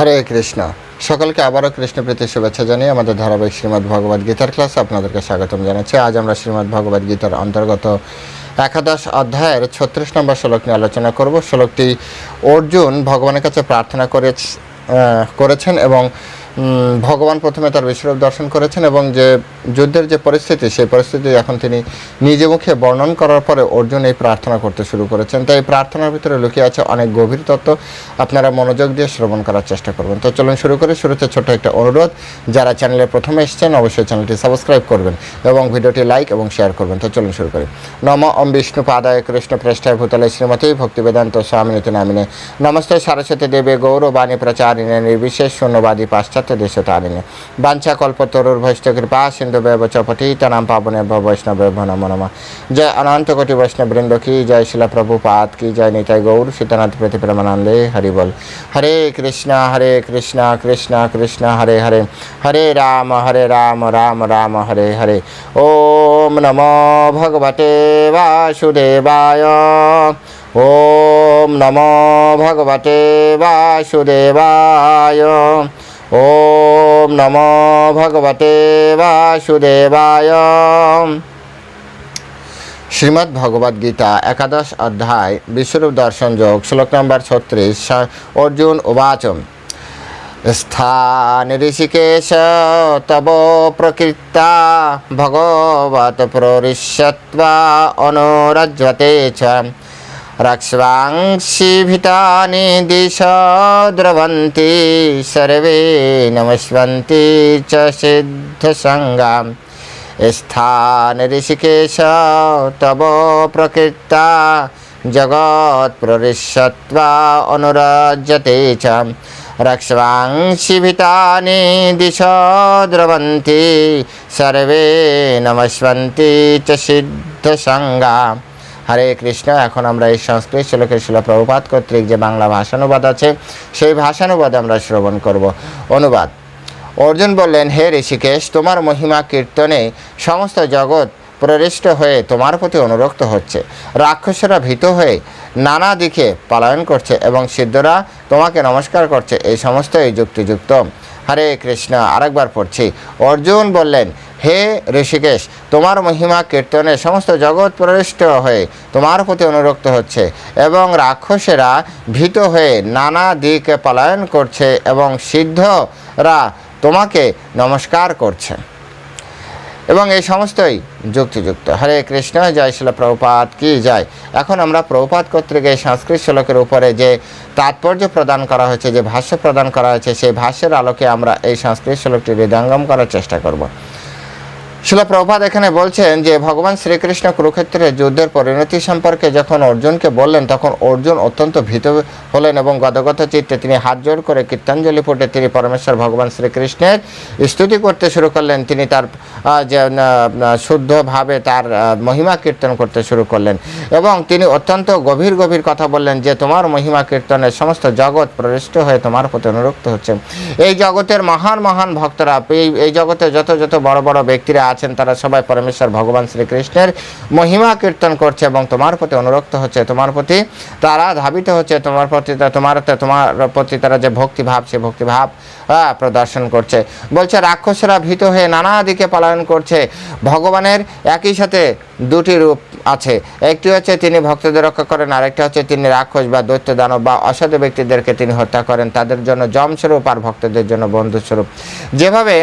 হরে কৃষ্ণ। সকলকে আবারও কৃষ্ণ কৃষ্ণপ্রীতি শুভেচ্ছা জানিয়ে আমাদের ধারাবাহিক শ্রীমদ্ ভগবদ গীতার ক্লাসে আপনাদেরকে স্বাগতম জানাচ্ছি। আজ আমরা শ্রীমদ্ ভগবদ গীতার অন্তর্গত একাদশ অধ্যায়ের ছত্রিশ নম্বর শ্লোক নিয়ে আলোচনা করব। শ্লোকটি, অর্জুন ভগবানের কাছে প্রার্থনা করে করেছেন এবং ভগবান প্রথমে তার বিশ্বরূপ দর্শন করেছেন এবং যে যুদ্ধের যে পরিস্থিতি, সেই পরিস্থিতি এখন তিনি নিজে মুখে বর্ণন করার পরে অর্জুন এই প্রার্থনা করতে শুরু করেছেন। তাই প্রার্থনার ভিতরে লুকিয়ে আছে অনেক গভীর তত্ত্ব। আপনারা মনোযোগ দিয়ে শ্রবণ করার চেষ্টা করবেন। তো চলুন শুরু করি। শুরুতে ছোট একটা অনুরোধ, যারা চ্যানেলে প্রথমে এসেছেন, অবশ্যই চ্যানেলটি সাবস্ক্রাইব করবেন এবং ভিডিওটি লাইক এবং শেয়ার করবেন। তো চলুন শুরু করি। নম ওম বিষ্ণু পাদায় কৃষ্ণ পৃষ্ঠায় ভূতলে শ্রীমতী ভক্তিবেদান্ত স্বামিনীতি নামিনে। নমস্তে সরস্বতী দেবে গৌরবাণী প্রচারিণে নির্বিশেষ শূন্যবাদী পাশ্চাত্য দেশতারিণে বাঞ্ছা কল্পতরুর ভৈষ্ঠ কৃপা সিন্ধু ব্যব চপটিতনাম পাবনে ভব বৈষ্ণব নম নম। জয় অনন্ত কোটি বৈষ্ণব বৃন্দ কি, জয় শিলা প্রভুপাত কি, জয় নিতাই গৌর, সীতানাথ প্রতি প্রেমানন্দে হরি বল। হরে কৃষ্ণ হরে কৃষ্ণ কৃষ্ণ কৃষ্ণ, হরে হরে। হরে রাম হরে রাম রাম রাম, হরে ওম নমো ভগবতে বাসুদেবায়। শ্রীমদ্ ভগবদ গীতা একাদশ অধ্যায়, বিশ্বরূপ দর্শন যোগ, শ্লোক নম্বর ছত্রিশ অর্জুন উবাচম স্থান ঋষিকেশ, তব প্রকৃতা, ভগবত প্ররিষ্যত্বা অনুরজ্যতে চ। দিশ দ্রবন্তি সর্বে নমস্বন্তি চ সিদ্ধসঙ্গাম স্থান ঋষিকেশ তব প্রকৃতা জগৎ প্ররিষ্যত্বা অনুরজ্যতে চ রক্ষ্বাংসি ভীতানি দিশ দ্রবন্তি সর্বে নমস্বন্তি চ সিদ্ধসঙ্গা হরে কৃষ্ণ, এখন আমরা এই সংস্কৃত শ্লোকের শিলা প্রভুপাত কর্তৃক যে বাংলা ভাষানুবাদ আছে, সেই ভাষানুবাদ আমরা শ্রবণ করব। অনুবাদ। অর্জুন বললেন, হে ঋষিকেশ, তোমার মহিমা কীর্তনে সমস্ত জগৎ প্ররিষ্ট হয়ে তোমার প্রতি অনুরক্ত হচ্ছে। রাক্ষসেরা ভীত হয়ে নানা দিকে পলায়ন করছে এবং সিদ্ধরা তোমাকে নমস্কার করছে। এই সমস্তই যুক্তিযুক্ত। হরে কৃষ্ণ, আরেকবার পড়ছি। অর্জুন বললেন হে ঋষিকেশ, তোমার মহিমা কীর্তনে সমস্ত জগৎ প্রবিষ্ট হয়ে তোমার প্রতি অনুরক্ত হচ্ছে এবং রাক্ষসেরা ভীত হয়ে নানা দিকে পলায়ন করছে এবং সিদ্ধরা তোমাকে নমস্কার করছে। এবং এই সমস্তই যুক্তিযুক্ত। হরে কৃষ্ণ, জয় শিল প্রভুপাত কি জয়। এখন আমরা প্রভুপাত কর্তৃক এই সংস্কৃত শ্লোকের উপরে যে তাৎপর্য প্রদান করা হয়েছে, যে ভাষ্য প্রদান করা হয়েছে, সেই ভাষ্যের আলোকে আমরা এই সংস্কৃত শ্লোকটি হৃদয়ঙ্গম করার চেষ্টা করব। শিল প্রভুপাত এখানে বলছেন যে, ভগবান শ্রীকৃষ্ণ কুরুক্ষেত্রের যুদ্ধের পরিণতি সম্পর্কে যখন অর্জুনকে বললেন, তখন অর্জুন অত্যন্ত ভীত হলেন এবং গদগত চিত্তে তিনি হাত জোড় করে কীর্তাঞ্জলি ফুটে তিনি পরমেশ্বর ভগবান শ্রীকৃষ্ণের স্তুতি করতে শুরু করলেন। তিনি তার যে শুদ্ধভাবে তার মহিমা কীর্তন করতে শুরু করলেন এবং তিনি অত্যন্ত গভীর গভীর কথা বললেন যে, তোমার মহিমা কীর্তনের সমস্ত জগৎ প্রবিষ্ট হয়ে তোমার প্রতি অনুরক্ত হচ্ছে। এই জগতের মহান মহান ভক্তরা, এই এই জগতে যত যত বড় বড় ব্যক্তিরা আছেন তারা সবাই পরমেশ্বর, ভগবান শ্রীকৃষ্ণের মহিমা কীর্তন করছে এবং তোমার প্রতি অনুরক্ত হচ্ছে, তোমার প্রতি তারা ধাবিত হচ্ছে, তোমার প্রতি তোমার তোমার প্রতি তারা যে ভক্তিভাব, সে ভক্তিভাব প্রদর্শন করছে। বলছে, রাক্ষসরা ভীত হয়ে নানা দিকে পালন করছে। ভগবানের একই সাথে দুটি রূপ আছে। একটি হচ্ছে তিনি ভক্তদের রক্ষা করেন, আরেকটি হচ্ছে তিনি রাক্ষস বা দৈত্য দানব বা অসাধু ব্যক্তিদেরকে তিনি হত্যা করেন। তাদের জন্য যমস্বরূপ আর ভক্তদের জন্য বন্ধুস্বরূপ যেভাবে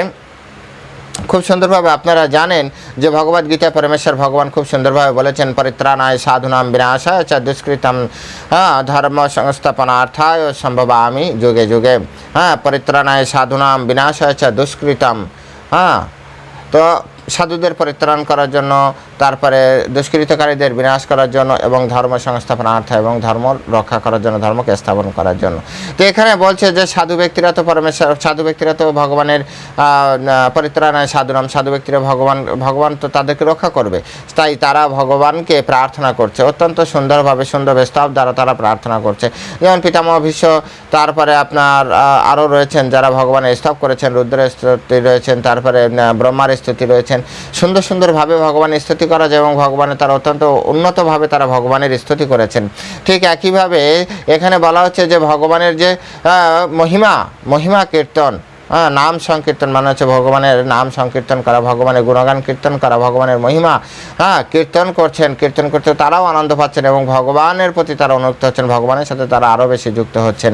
খুব সুন্দরভাবে আপনারা জানেন যে ভগবদ গীতা পরমেশ্বর ভগবান খুব সুন্দরভাবে বলেছেন, পরিত্রাণায় সাধুনাম বিনাশায় চ দুষ্কৃতম হ্যাঁ ধর্ম সংস্থাপনার্থায় সম্ভব আমি যুগে যুগে হ্যাঁ পরিত্রাণায় সাধুনাম বিনাশায় চ দুষ্কৃতম। হ্যাঁ তো সাধুদের পরিত্রাণ করার জন্য, তারপরে দুষ্কৃতকারীদের বিনাশ করার জন্য এবং ধর্ম সংস্থাপন সংস্থাপনার্থ এবং ধর্ম রক্ষা করার জন্য, ধর্মকে স্থাপন করার জন্য। তো এখানে বলছে যে সাধু ব্যক্তিরা তো পরমেশ্বর, সাধু ব্যক্তিরা তো ভগবানের পরিত্রাণায় সাধুরাম সাধু ব্যক্তিরা ভগবান ভগবান তো তাদেরকে রক্ষা করবে। তাই তারা ভগবানকে প্রার্থনা করছে। অত্যন্ত সুন্দরভাবে সুন্দর স্তব দ্বারা তারা প্রার্থনা করছে। যেমন পিতামহ ভীষ্ম, তারপরে আপনার আরও রয়েছেন যারা ভগবানের স্তব করেছেন, রুদ্রের স্তুতি রয়েছেন, তারপরে ব্রহ্মার স্তুতি রয়েছেন করেছেন। সুন্দর সুন্দরভাবে ভগবানের স্তুতি করা যায় এবং ভগবানের তারা অত্যন্ত উন্নতভাবে তারা ভগবানের স্তুতি করেছেন। ঠিক একইভাবে এখানে বলা হচ্ছে যে ভগবানের যে মহিমা মহিমা কীর্তন হ্যাঁ নাম সংকীর্তন মানে হচ্ছে ভগবানের নাম সংকীর্তন করা, ভগবানের গুণগান কীর্তন করা, ভগবানের মহিমা। হ্যাঁ কীর্তন করছেন, কীর্তন করতে তারাও আনন্দ পাচ্ছেন এবং ভগবানের প্রতি তারা অনুক্ত হচ্ছেন, ভগবানের সাথে তারা আরও বেশি যুক্ত হচ্ছেন।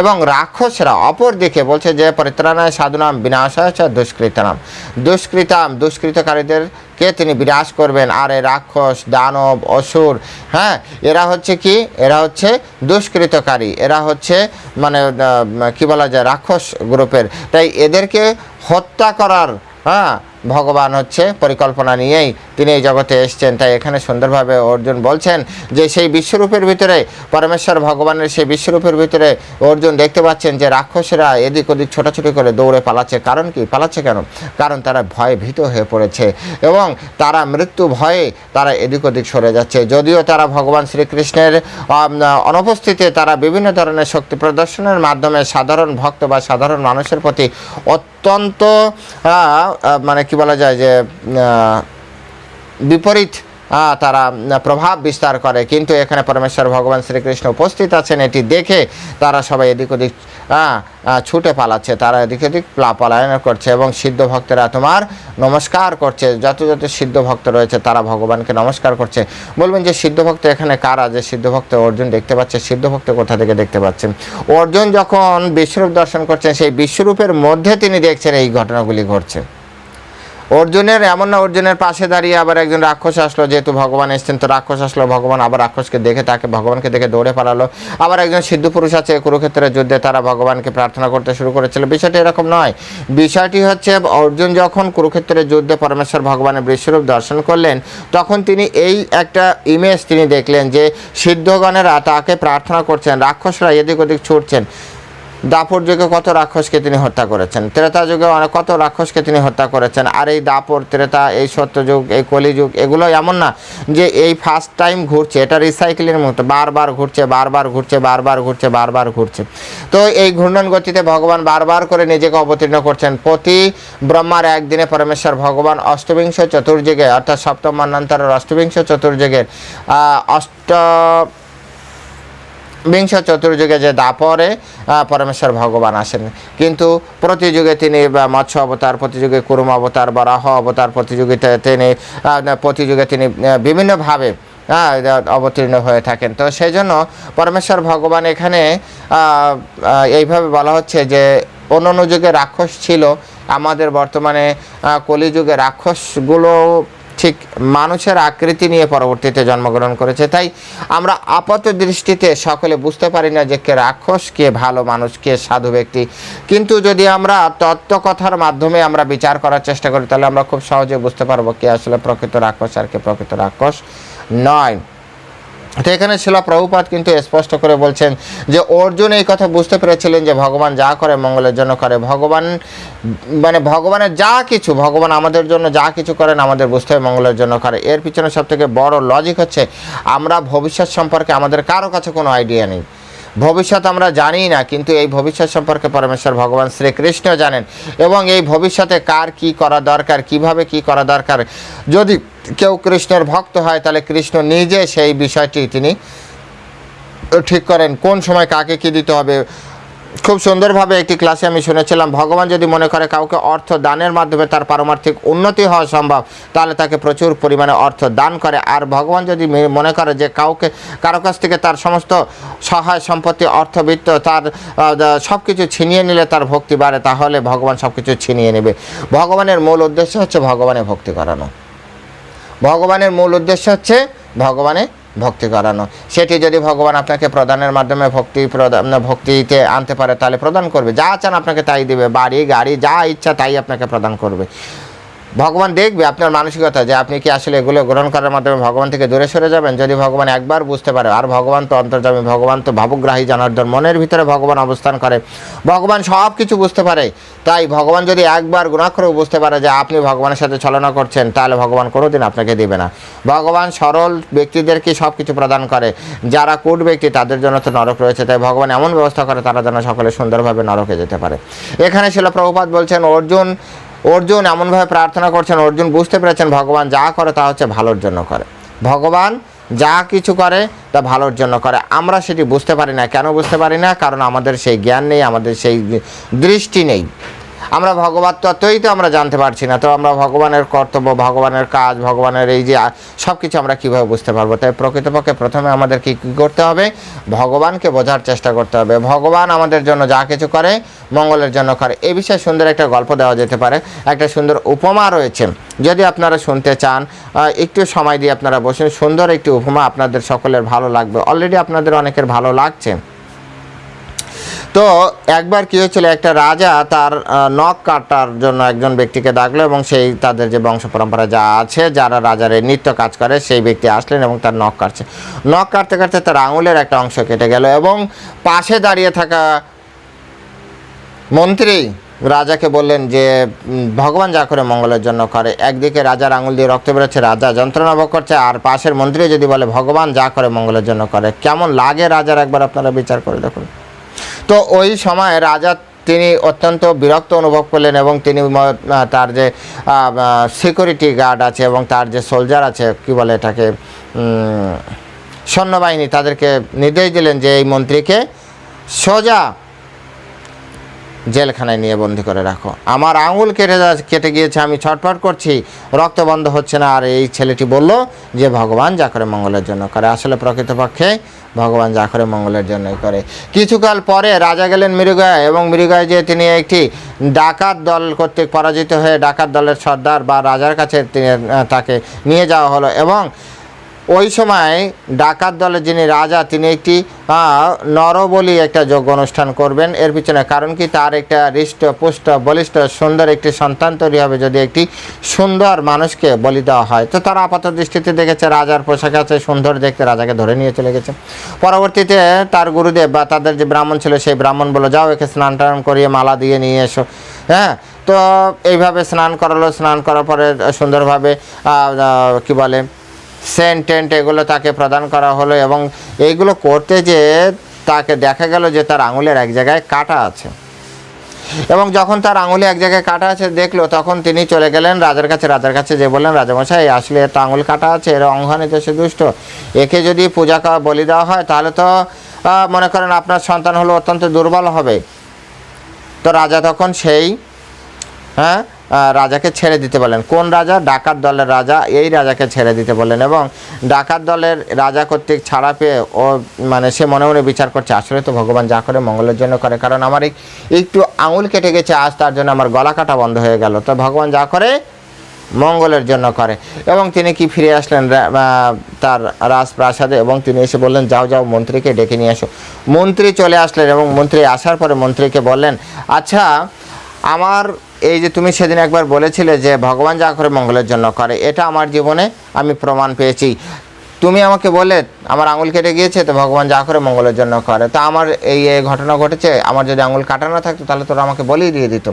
এবং রাক্ষসরা অপরদিকে বলছে যে, পরিত্রাণায় সাধুনাম, বিনাশায় দুষ্কৃতানাম। দুষ্কৃতাম, দুষ্কৃতকারীদের কে তিনি বিরাজ করবেন? আরে রাক্ষস, দানব, অসুর হ্যাঁ? এরা হচ্ছে কি? এরা হচ্ছে দুষ্কৃতকারী। এরা হচ্ছে মানে কি বলা যায়, রাক্ষস গ্রুপের। তাই এদেরকে হত্যা করার হ্যাঁ? ভগবান হচ্ছে পরিকল্পনা নিয়েই তিনি এই জগতে এসছেন। তাই এখানে সুন্দরভাবে অর্জুন বলছেন যে সেই বিশ্বরূপের ভিতরে পরমেশ্বর ভগবানের সেই বিশ্বরূপের ভিতরে অর্জুন দেখতে পাচ্ছেন যে রাক্ষসেরা এদিক ওদিক ছোটাছুটি করে দৌড়ে পালাচ্ছে। কারণ কি? পালাচ্ছে কেন? কারণ তারা ভয়ে ভীত হয়ে পড়েছে এবং তারা মৃত্যু ভয়ে তারা এদিক ওদিক সরে যাচ্ছে। যদিও তারা ভগবান শ্রীকৃষ্ণের অনুপস্থিতিতে তারা বিভিন্ন ধরনের শক্তি প্রদর্শনের মাধ্যমে সাধারণ ভক্ত বা সাধারণ মানুষের প্রতি অত্যন্ত মানে কি বলা যায় যে বিপরীত তারা প্রভাব বিস্তার করে। কিন্তু এখানে পরমেশ্বর ভগবান শ্রীকৃষ্ণ উপস্থিত আছেন। এটি দেখে তারা সবাই এদিক ওদিক ছুটে পালাচ্ছে। তারা এদিক ওদিক প্লা- পলায়ন করছে এবং সিদ্ধ ভক্তরা তোমার নমস্কার করছে। যত যত সিদ্ধ ভক্ত রয়েছে, তারা ভগবানকে নমস্কার করছে। বলবেন যে, সিদ্ধ ভক্ত এখানে কারা? যে, সিদ্ধ ভক্ত অর্জুন দেখতে পাচ্ছে। সিদ্ধ ভক্ত কোথা থেকে দেখতে পাচ্ছেন? অর্জুন যখন বিশ্বরূপ দর্শন করছেন, সেই বিশ্বরূপের মধ্যে তিনি দেখছেন এই ঘটনাগুলি ঘটছে। অর্জুনের, এমন না অর্জুনের পাশে দাঁড়িয়ে আবার একজন রাক্ষস আসলো, যেহেতু ভগবান এসছেন, তো রাক্ষস আসলো, ভগবান আবার রাক্ষসকে দেখে তাকে, ভগবানকে দেখে দৌড়ে পালালো। আবার একজন সিদ্ধ পুরুষ আছে, কুরুক্ষেত্রের যুদ্ধে তারা ভগবানকে প্রার্থনা করতে শুরু করেছিল। বিষয়টি এরকম নয়। বিষয়টি হচ্ছে, অর্জুন যখন কুরুক্ষেত্রের যুদ্ধে পরমেশ্বর ভগবানের বিশ্বরূপ দর্শন করলেন, তখন তিনি এই একটা ইমেজ তিনি দেখলেন যে সিদ্ধগণেরা তাকে প্রার্থনা করছেন, রাক্ষসরা এদিক ওদিক ছুটছেন। দাপর যুগে কত রাক্ষসকে তিনি হত্যা করেছেন? ত্রেতা যুগে অনেক কত রাক্ষসকে তিনি হত্যা করেছেন? আর এই দাপর, ত্রেতা, এই সত্যযুগ, এই কলিযুগ এগুলো এমন না যে এই ফার্স্ট টাইম ঘুরছে। এটা রিসাইকেলের মতো। বারবার ঘুরছে বারবার ঘুরছে বারবার ঘুরছে বারবার ঘুরছে। তো এই ঘূর্ণন গতিতে ভগবান বারবার করে নিজেকে অবতীর্ণ করছেন। প্রতি ব্রহ্মার একদিনে পরমেশ্বর ভগবান অষ্টবিংশ চতুর্যুগে, অর্থাৎ সপ্তম মন্বন্তরের অষ্টবিংশ চতুর্যুগের অষ্ট বিংশ চতুর্যুগে যে দাপরে পরমেশ্বর ভগবান আসেন। কিন্তু প্রতি যুগে তিনি মৎস্য অবতার প্রতি যুগে কুরুম অবতার বরাহ অবতার প্রতিযোগিতা তিনি আহ, প্রতি যুগে তিনি বিভিন্নভাবে অবতীর্ণ হয়ে থাকেন। তো সেই জন্য পরমেশ্বর ভগবান এখানে এইভাবে বলা হচ্ছে যে অন্য যুগে রাক্ষস ছিল। আমাদের বর্তমানে কলিযুগে রাক্ষসগুলো ঠিক মানুষের আকৃতি নিয়ে পরবর্তীতে জন্মগ্রহণ করেছে। তাই আমরা আপাত দৃষ্টিতে সকলে বুঝতে পারি না যে কে রাক্ষস, কে ভালো মানুষ, কে সাধু ব্যক্তি। কিন্তু যদি আমরা তত্ত্বকথার মাধ্যমে আমরা বিচার করার চেষ্টা করি, তাহলে আমরা খুব সহজে বুঝতে পারব কে আসলে প্রকৃত রাক্ষস আর কে প্রকৃত রাক্ষস নয়। তো এখানে শিলা প্রভুপাত কিন্তু স্পষ্ট করে বলছেন যে অর্জুন এই কথা বুঝতে পেরেছিলেন যে ভগবান যা করে মঙ্গলের জন্য করে। ভগবান মানে ভগবানের যা কিছু, ভগবান আমাদের জন্য যা কিছু করেন আমাদের বুঝতে হবে মঙ্গলের জন্য করে। এর পিছনে সবথেকে বড় লজিক হচ্ছে, আমরা ভবিষ্যৎ সম্পর্কে আমাদের কারও কাছে কোনো আইডিয়া নেই। ভবিষ্যৎ আমরা জানি না, কিন্তু এই ভবিষ্যৎ সম্পর্কে পরমেশ্বর ভগবান শ্রীকৃষ্ণ জানেন। এবং এই ভবিষ্যতে কার কি করা দরকার, কীভাবে কি করা দরকার, যদি কেউ কৃষ্ণের ভক্ত হয়, তাহলে কৃষ্ণ নিজে সেই বিষয়টি তিনি ঠিক করেন, কোন সময় কাকে কি দিতে হবে খুব সুন্দরভাবে একটি ক্লাসে আমি শুনেছিলাম, ভগবান যদি মনে করে কাউকে অর্থ দানের মাধ্যমে তার পারমার্থিক উন্নতি হওয়া সম্ভব, তাহলে তাকে প্রচুর পরিমাণে অর্থ দান করে। আর ভগবান যদি মনে করে যে কাউকে, কারও কাছ থেকে তার সমস্ত সহায় সম্পত্তি, অর্থবিত্ত, তার সব কিছু ছিনিয়ে নিলে তার ভক্তি বাড়ে, তাহলে ভগবান সব কিছু ছিনিয়ে নেবে। ভগবানের মূল উদ্দেশ্য হচ্ছে ভগবানে ভক্তি করানো। ভগবানের মূল উদ্দেশ্য হচ্ছে ভগবানে ভক্তি করানো। সেটি যদি ভগবান আপনাকে প্রদানের মাধ্যমে ভক্তি প্রদান ভক্তিতে আনতে পারে, তাহলে প্রদান করবে। যা চান আপনাকে তাই দিবে। বাড়ি, গাড়ি, যা ইচ্ছা তাই আপনাকে প্রদান করবে। ভগবান দেখবে আপনার মানসিকতা যে আপনি কি আসলে এগুলো গ্রহণ করার মাধ্যমে ভগবান থেকে দূরে সরে যাবেন? যদি ভগবান একবার বুঝতে পারে, আর ভগবান তো অন্তর্জামী ভগবান তো ভাবগ্রাহী জানার্দন মনের ভিতরে ভগবান অবস্থান করে। ভগবান সব কিছু বুঝতে পারে। তাই ভগবান যদি একবার গুণাক্ষরেও বুঝতে পারে যে আপনি ভগবানের সাথে ছলনা করছেন, তাহলে ভগবান কোনোদিন আপনাকে দেবে না। ভগবান সরল ব্যক্তিদেরকে সব কিছু প্রদান করে? যারা কুট ব্যক্তি, তাদের জন্য তো নরক রয়েছে। তাই ভগবান এমন ব্যবস্থা করে, তারা যেন সকলে সুন্দরভাবে নরকে যেতে পারে। এখানে ছিল প্রভুপাত বলছেন, অর্জুন অর্জুন এমনভাবে প্রার্থনা করছেন, অর্জুন বুঝতে পেরেছেন ভগবান যা করে তা হচ্ছে ভালোর জন্য করে। ভগবান যা কিছু করে তা ভালোর জন্য করে। আমরা সেটি বুঝতে পারি না। কেন বুঝতে পারি না? কারণ আমাদের সেই জ্ঞান নেই, আমাদের সেই দৃষ্টি নেই। আমরা ভগবত তত্ত্বই তো আমরা জানতে পারছি না, তো আমরা ভগবানের কর্তব্য, ভগবানের কাজ, ভগবানের এই যে সব কিছু আমরা কীভাবে বুঝতে পারব? তাই প্রকৃতপক্ষে প্রথমে আমাদেরকে কী করতে হবে? ভগবানকে বোঝার চেষ্টা করতে হবে। ভগবান আমাদের জন্য যা কিছু করে, মঙ্গলের জন্য করে। এ বিষয়ে সুন্দর একটা গল্প দেওয়া যেতে পারে। একটা সুন্দর উপমা রয়েছে। যদি আপনারা শুনতে চান একটু সময় দিয়ে আপনারা বসুন। সুন্দর একটি উপমা আপনাদের সকলের ভালো লাগবে। অলরেডি আপনাদের অনেকের ভালো লাগছে। তো একবার কি হয়েছিল, একটা রাজা তার নখ কাটার জন্য একজন ব্যক্তিকে ডাকলো এবং সেই তাদের যে বংশ পরম্পরা যা আছে, যারা রাজার এই নিত্য কাজ করে, সেই ব্যক্তি আসলেন এবং তার নখ কাটছে। নখ কাটতে কাটতে তার আঙুলের একটা অংশ কেটে গেল এবং পাশে দাঁড়িয়ে থাকা মন্ত্রী রাজাকে বললেন যে ভগবান যা করে মঙ্গলের জন্য করে। একদিকে রাজার আঙুল দিয়ে রক্ত বেরোচ্ছে, রাজা যন্ত্রণা ভোগ করছে, আর পাশের মন্ত্রী যদি বলে, ভগবান যা করে মঙ্গলের জন্য করে। কেমন লাগে রাজার? একবার আপনারা বিচার করে দেখুন। তো ওই সময় রাজা তিনি অত্যন্ত বিরক্ত অনুভব করলেন এবং তিনি তার যে সিকিউরিটি গার্ড আছে এবং তার যে সোলজার আছে, কি বলে এটাকে সৈন্যবাহিনী তাদেরকে নির্দেশ দিলেন যে এই মন্ত্রীকে সোজা জেলখানায় নিয়ে বন্দি করে রাখো। আমার আঙুল কেটে কেটে গিয়েছে, আমি ছটফট করছি, রক্ত বন্ধ হচ্ছে না। আর এই ছেলেটি বলল যে, ভগবান যা করে মঙ্গলের জন্য করে। আসলে প্রকৃতপক্ষে ভগবান যা করে মঙ্গলের জন্যই করে। কিছুকাল পরে রাজা গেলেন মৃগয়া এবং মৃগয়া যে তিনি একটি ডাকাত দল কর্তৃক পরাজিত হয়ে ডাকাত দলের সর্দার বা রাজার কাছে তাকে নিয়ে যাওয়া হলো এবং ওই সময় ডাকাত দলের যিনি রাজা, তিনি একটি নরবলি একটা যোগ্য অনুষ্ঠান করবেন। এর পিছনে কারণ কি? তার একটা হৃষ্ট, পুষ্ট, বলিষ্ঠ, সুন্দর একটি সন্তান তৈরি হবে যদি একটি সুন্দর মানুষকে বলি দেওয়া হয়। তো তারা আপাত দৃষ্টিতে দেখেছে, রাজার পোশাক আছে, সুন্দর দেখতে রাজাকে ধরে নিয়ে চলে গেছে। পরবর্তীতে তার গুরুদেব বা তাদের যে ব্রাহ্মণ ছিল, সেই ব্রাহ্মণ বলে যাও, একে স্নান টান করিয়ে মালা দিয়ে নিয়ে এসো। হ্যাঁ? তো এইভাবে স্নান করালো। স্নান করার পরে সুন্দরভাবে কি বলে সেন্ট টেন্ট এগুলো তাকে প্রদান করা হলো এবং এইগুলো করতে যে তাকে দেখা গেল যে তার আঙুলের এক জায়গায় কাটা আছে। এবং যখন তার আঙুলে এক জায়গায় কাটা আছে দেখল, তখন তিনি চলে গেলেন রাজার কাছে। রাজার কাছে যে বললেন, রাজামশাই, আসলে এর আঙুল কাটা আছে, এর অঙ্গহানিতে সে দুষ্ট। একে যদি পূজা বলি দেওয়া হয়, তাহলে তো মনে করেন আপনার সন্তান হলো অত্যন্ত দুর্বল হবে। তো রাজা তখন সেই হ্যাঁ রাজাকে ছেড়ে দিতে বলেন। কোন রাজা? ডাকাত দলের রাজা। এই রাজাকে ছেড়ে দিতে বলেন এবং ডাকাত দলের রাজা কর্তৃক ছাড়া পেয়ে ও মানে সে মনে মনে বিচার করছে, আসলে তো ভগবান যা করে মঙ্গলের জন্য করে, কারণ আমার একটু আঙুল কেটে গেছে, আজ তার জন্য আমার গলা কাটা বন্ধ হয়ে গেল। তো ভগবান যা করে মঙ্গলের জন্য করে এবং তিনি কি ফিরে আসলেন তার রাজপ্রাসাদে এবং তিনি এসে বললেন, যাও যাও, মন্ত্রীকে ডেকে নিয়ে আসো মন্ত্রী চলে আসলেন এবং মন্ত্রী আসার পরে মন্ত্রীকে বললেন আচ্ছা আমার এই যে তুমি সেদিন একবার বলেছিলে যে ভগবান যা করে মঙ্গলের জন্য করে, এটা আমার জীবনে আমি প্রমাণ পেয়েছি। তুমি আমাকে বলে আমার আঙুল কেটে গিয়েছে, তো ভগবান যা করে মঙ্গলের জন্য করে। তা আমার এই এই ঘটনা ঘটেছে, আমার যদি আঙুল কাটানো থাকতো, তাহলে তোরা আমাকে বলেই দিয়ে দিত।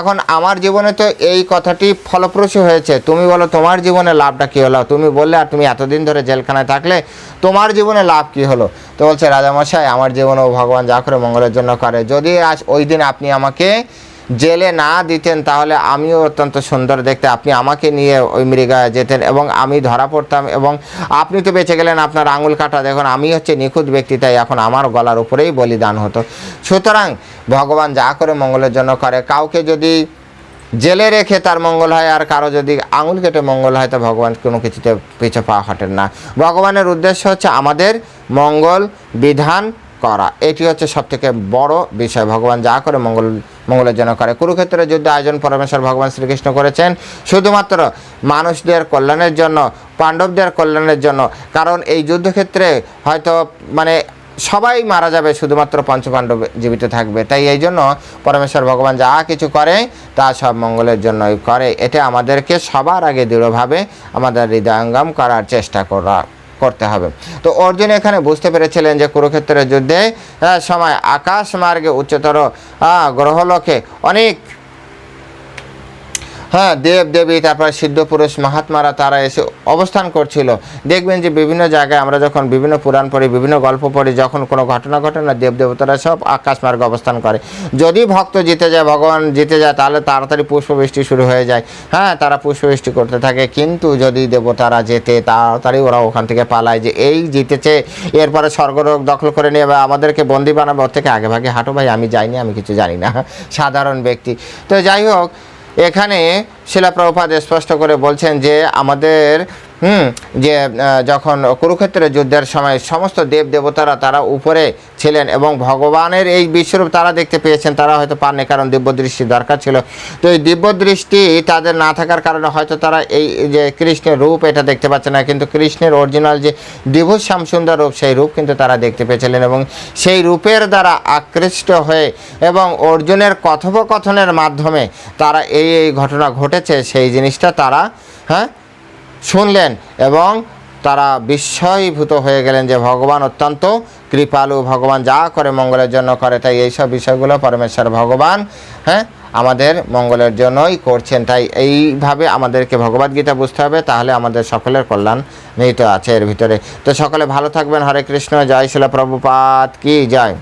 এখন আমার জীবনে তো এই কথাটি ফলপ্রসূ হয়েছে। তুমি বলো, তোমার জীবনে লাভটা কী হলো? তুমি বললে, আর তুমি এতদিন ধরে জেলখানায় থাকলে, তোমার জীবনে লাভ কী হলো? তো বলছে, রাজামশাই, আমার জীবনেও ভগবান যা করে মঙ্গলের জন্য করে। যদি আজ ওই দিন আপনি আমাকে জেলে না দিতেন, তাহলে আমিও অত্যন্ত সুন্দর দেখতে। আপনি আমাকে নিয়ে ওই মৃগায় যেতেন এবং আমি ধরা পড়তাম এবং আপনি তো বেঁচে গেলেন আপনার আঙুল কাটা। দেখুন, আমি হচ্ছে নিখুঁত ব্যক্তি, তাই এখন আমার গলার উপরেই বলিদান হতো। সুতরাং ভগবান যা করে মঙ্গলের জন্য করে। কাউকে যদি জেলে রেখে তার মঙ্গল হয় আর কারও যদি আঙুল কেটে মঙ্গল হয়, তো ভগবান কোনো কিছুতে পিছু পা হটেন না। ভগবানের উদ্দেশ্য হচ্ছে আমাদের মঙ্গল বিধান করা। এটি হচ্ছে সবথেকে বড় বিষয়। ভগবান যা করে মঙ্গল মঙ্গলের করে কুরুক্ষেত্রের যুদ্ধ আয়োজন পরমেশ্বর ভগবান শ্রীকৃষ্ণ করেছেন। শুধুমাত্র মানুষদের কল্যাণের জন্য, পাণ্ডবদের কল্যাণের জন্য, কারণ এই যুদ্ধক্ষেত্রে হয়তো মানে সবাই মারা যাবে, শুধুমাত্র পঞ্চপাণ্ডব জীবিত থাকবে। তাই এই জন্য পরমেশ্বর ভগবান যা কিছু করে, তা সব মঙ্গলের জন্যই করে। এটা আমাদেরকে সবার আগে দৃঢ়ভাবে, আমাদের হৃদয়ঙ্গম করার চেষ্টা করা। করতে হবে। তো অর্জুন এখানে বুঝতে পেরেছিলেন যে কুরুক্ষেত্রের যুদ্ধে সময় আকাশ মার্গে উচ্চতর গ্রহলোকে অনেক হ্যাঁ দেব দেবী, তারপর সিদ্ধ পুরুষ, মহাত্মারা, তারা এসে অবস্থান করছিল। দেখবেন যে বিভিন্ন জায়গায় আমরা যখন বিভিন্ন পুরাণ পড়ি, বিভিন্ন গল্প পড়ি, যখন কোনো ঘটনা ঘটে না, দেব দেবতারা সব আকাশ মার্গে অবস্থান করে। যদি ভক্ত জিতে যায়, ভগবান জিতে যায়, তাহলে তাড়াতাড়ি পুষ্পবৃষ্টি শুরু হয়ে যায়। হ্যাঁ তারা পুষ্পবৃষ্টি করতে থাকে, কিন্তু যদি দেবতারা যেতে তাড়াতাড়ি ওরা ওখান থেকে পালায় যে, এই জিতেছে, এরপরে স্বর্গরোগ দখল করে নিয়ে আমাদেরকে বন্দি বানাবে, ওর থেকে আগে ভাগে হাঁটো ভাই, আমি যাইনি, আমি কিছু জানি না। সাধারণ ব্যক্তি। তো যাই হোক এখানে শিলাপ্রভাত স্পষ্ট করে বলছেন যে আমাদের হুম, যে যখন কুরুক্ষেত্রের যুদ্ধের সময় সমস্ত দেব দেবতারা তারা উপরে ছিলেন এবং ভগবানের এই বিশ্বরূপ তারা দেখতে পেয়েছেন, তারা হয়তো পাননি কারণ দিব্য দৃষ্টি দরকার ছিল। তো এই দিব্য দৃষ্টি তাদের না থাকার কারণে হয়তো তারা এই যে কৃষ্ণের রূপ এটা দেখতে পাচ্ছে না, কিন্তু কৃষ্ণের অরিজিনাল যে দ্বিভুজ শ্যামসুন্দর রূপ সেই রূপ কিন্তু তারা দেখতে পেয়েছিলেন এবং সেই রূপের দ্বারা আকৃষ্ট হয়ে এবং অর্জুনের কথোপকথনের মাধ্যমে তারা এই এই ঘটনা ঘটেছে, সেই জিনিসটা তারা হ্যাঁ শুনলেন এবং তারা বিস্ময়ীভূত হয়ে গেলেন যে ভগবান অত্যন্ত কৃপালু, ভগবান যা করে মঙ্গলের জন্য করে, তাই এইসব বিষয়গুলো পরমেশ্বর ভগবান হ্যাঁ আমাদের মঙ্গলের জন্যই করছেন। তাই এইভাবে আমাদেরকে ভগবদ্গীতা বুঝতে হবে, তাহলে আমাদের সকলের কল্যাণ নিহিত আছে এর ভিতরে। তো সকলে ভালো থাকবেন। হরে কৃষ্ণ। জয় শিলা প্রভুপাত কি জয়?